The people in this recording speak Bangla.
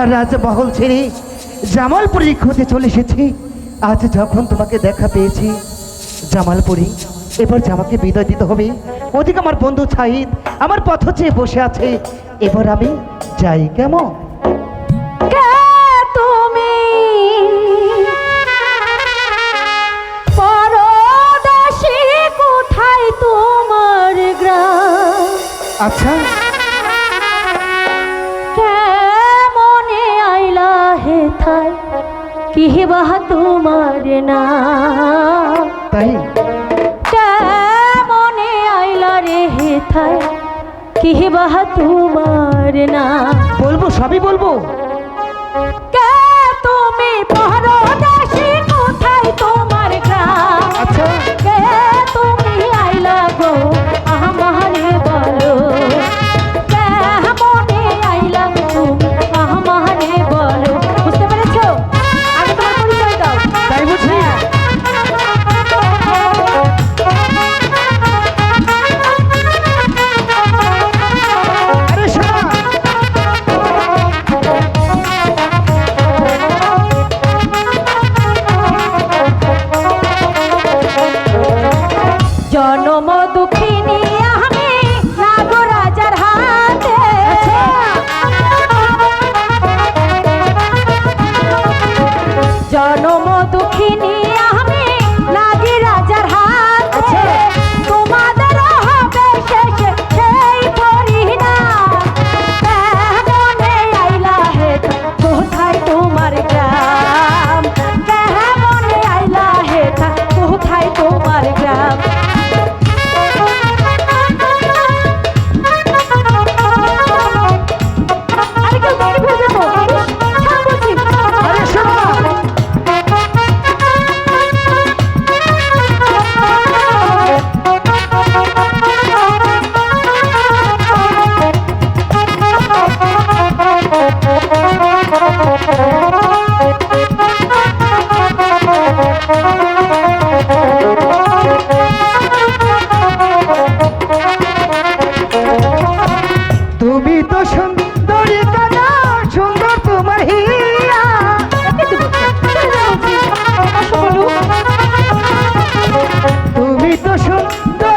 সংসার রাজ বহল ছেড়ে জামালপুরে খুঁজে চলে এসেছি আজ যখন তোমাকে দেখা পেয়েছি জামালপুরী এবার জামাকে বিদায় দিতে হবে ওদিকে আমার বন্ধু ছাহিদ আমার পথ চেয়ে বসে আছে এবার আমি যাই কেমন? আচ্ছা। সিহেবা তোমার না? তাই? মনে আইলা রে হে হেথায় কিহেবা তোমার না? বলব সবই বলব। কে তুমি পাহাড় নে দা